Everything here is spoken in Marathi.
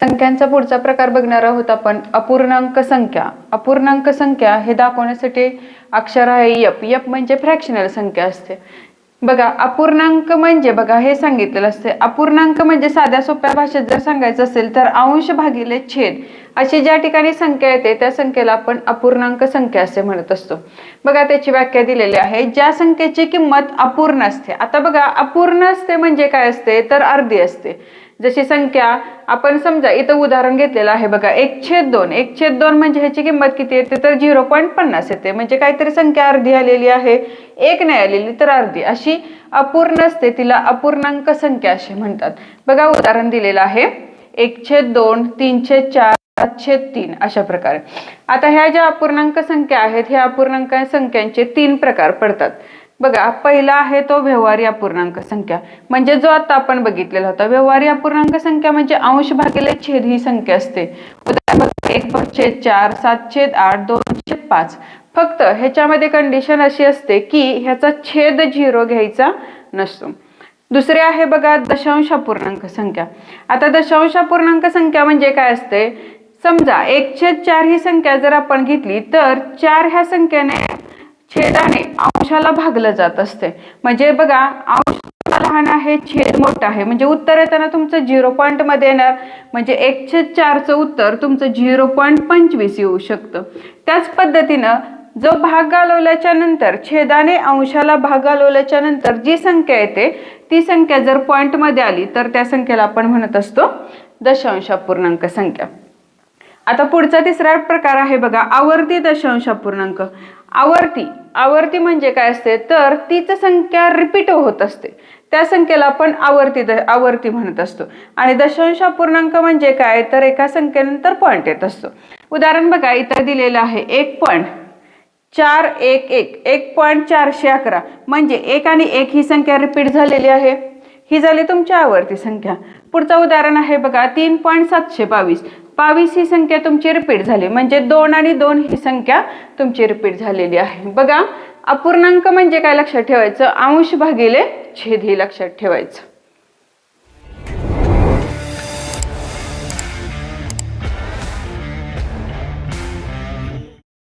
संख्यांचा पुढचा प्रकार बघणार आहोत आपण. अपूर्णांक संख्या. अपूर्णांक संख्या हे दाखवण्यासाठी अक्षर आहे यप. यप म्हणजे फ्रॅक्शनल संख्या असते. बघा अपूर्णांक म्हणजे बघा हे सांगितलेलं असते. अपूर्णांक म्हणजे साध्या सोप्या भाषेत जर सांगायचं असेल तर अंश भागिले छेद. अशी ज्या ठिकाणी संख्या येते त्या संख्येला आपण अपूर्णांक संख्या असे म्हणत असतो. बघा त्याची व्याख्या दिलेली आहे. ज्या संख्येची किंमत अपूर्ण असते. आता बघा अपूर्ण असते म्हणजे काय असते? तर अर्धी असते. जशी संख्या आपण समजा इथं उदाहरण घेतलेलं आहे बघा एक छेद दोन. एक छेद दोन म्हणजे ह्याची किंमत किती येते? तर झिरो पॉईंट पन्नास येते. म्हणजे काहीतरी संख्या अर्धी आलेली आहे. एक नाही आलेली तर अर्धी. अशी अपूर्ण असते तिला अपूर्णांक संख्या असे म्हणतात. बघा उदाहरण दिलेलं आहे. एक छेद दोन तीन छेद चार सातशे तीन अशा प्रकारे. आता ह्या ज्या अपूर्णांक संख्या आहेत ह्या अपूर्णांक संख्यांचे तीन प्रकार पडतात. बघा पहिला आहे तो व्यवहारी अपूर्णांक संख्या. म्हणजे जो आता आपण बघितलेला होता व्यवहारी अपूर्णांक संख्या म्हणजे अंश भागिले छेद ही संख्या असते. उदाहरण बघा, एक छेद चार सात छेद आठ दोन छेद पाच. फक्त ह्याच्यामध्ये कंडिशन अशी असते की ह्याचा छेद झिरो घ्यायचा नसतो. दुसरे आहे बघा दशांश अपूर्णांक संख्या. आता दशांश अपूर्णांक संख्या म्हणजे काय असते? समजा एक छेद चार ही संख्या जर आपण घेतली तर चार ह्या संख्येने छेदाने अंशाला भागलं जात असते. म्हणजे बघा अंश लहान आहे? छेद मोठा आहे. म्हणजे उत्तर येताना तुमचं झिरो पॉईंटमध्ये येणार. म्हणजे एक छेद चारचं उत्तर तुमचं झिरो पॉईंट पंचवीस येऊ शकतं. त्याच पद्धतीनं जो भाग घालवल्याच्या नंतर छेदाने अंशाला भाग घालवल्याच्या नंतर जी संख्या येते ती संख्या जर पॉईंटमध्ये आली तर त्या संख्येला आपण म्हणत असतो दशांश पूर्णांक संख्या. आता पुढचा तिसरा प्रकार आहे बघा आवर्ती दशांश अपूर्णांक आवर्ती आवर्ती म्हणजे काय असते? तर तीच संख्या रिपीट होत असते. त्या संख्येला आपण आवर्ती द आवर्ती म्हणत असतो. आणि दशांश अपूर्णांक म्हणजे काय? तर एका संख्येनंतर पॉईंट येत असतो. उदाहरण बघा इथं दिलेलं आहे एक पॉईंट चार एक एक. एक पॉईंट चारशे अकरा. म्हणजे एक आणि एक ही संख्या रिपीट झालेली आहे. ही झाली तुमची आवर्ती संख्या. पुढचं उदाहरण आहे बघा तीन पॉईंट सातशे बावीस. बावीस ही संख्या तुमची रिपीट झाली. म्हणजे दोन आणि दोन ही संख्या तुमची रिपीट झालेली आहे. बघा अपूर्णांक म्हणजे काय लक्षात ठेवायचं? अंश भागिले छेद ही लक्षात ठेवायचं.